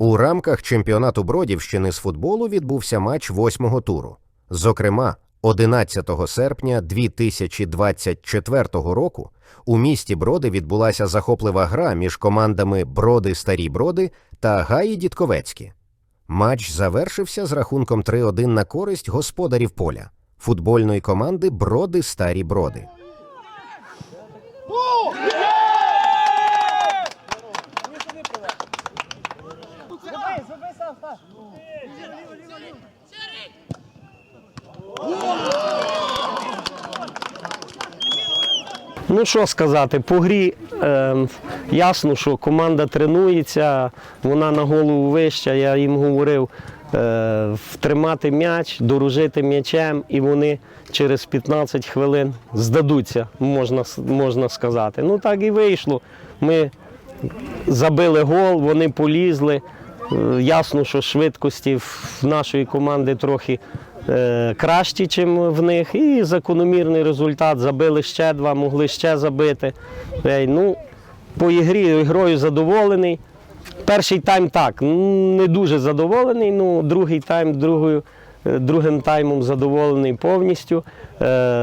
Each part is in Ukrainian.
У рамках чемпіонату Бродівщини з футболу відбувся матч восьмого туру. Зокрема, 11 серпня 2024 року у місті Броди відбулася захоплива гра між командами Броди Старі Броди та Гаї Дідковецькі. Матч завершився з рахунком 3-1 на користь господарів поля футбольної команди Броди Старі Броди. Ну що сказати, по грі е, ясно, що команда тренується, вона на голову вища. Я їм говорив е, втримати м'яч, дорожити м'ячем, і вони через 15 хвилин здадуться, можна, можна сказати. Ну так і вийшло. Ми забили гол, вони полізли. Е, Ясно, що швидкості в нашої команди трохи е, кращі, ніж в них. І закономірний результат. Забили ще два, могли ще забити. Ну, по ігрі грою задоволений. Перший тайм так, не дуже задоволений, ну другий тайм другою. е, Другим таймом задоволений повністю.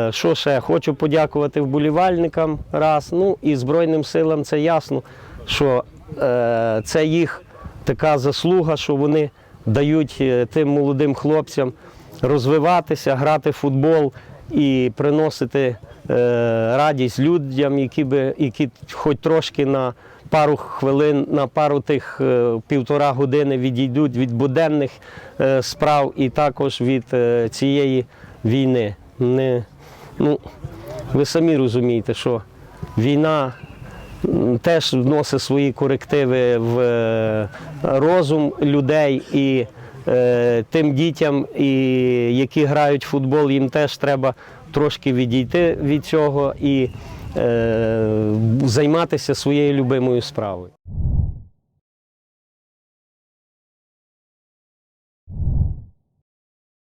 Що ще? Хочу подякувати вболівальникам раз. Ну і Збройним силам це ясно, що це їх така заслуга, що вони дають е, тим молодим хлопцям розвиватися, грати в футбол і приносити е, радість людям, які би які хоч трошки на пару хвилин, на пару тих е, півтора години відійдуть від буденних справ і також від цієї війни. Не, ну, ви самі розумієте, що війна теж вносить свої корективи в е, розум людей і е, тим дітям, які грають в футбол, їм теж треба трошки відійти від цього і е, займатися своєю любимою справою.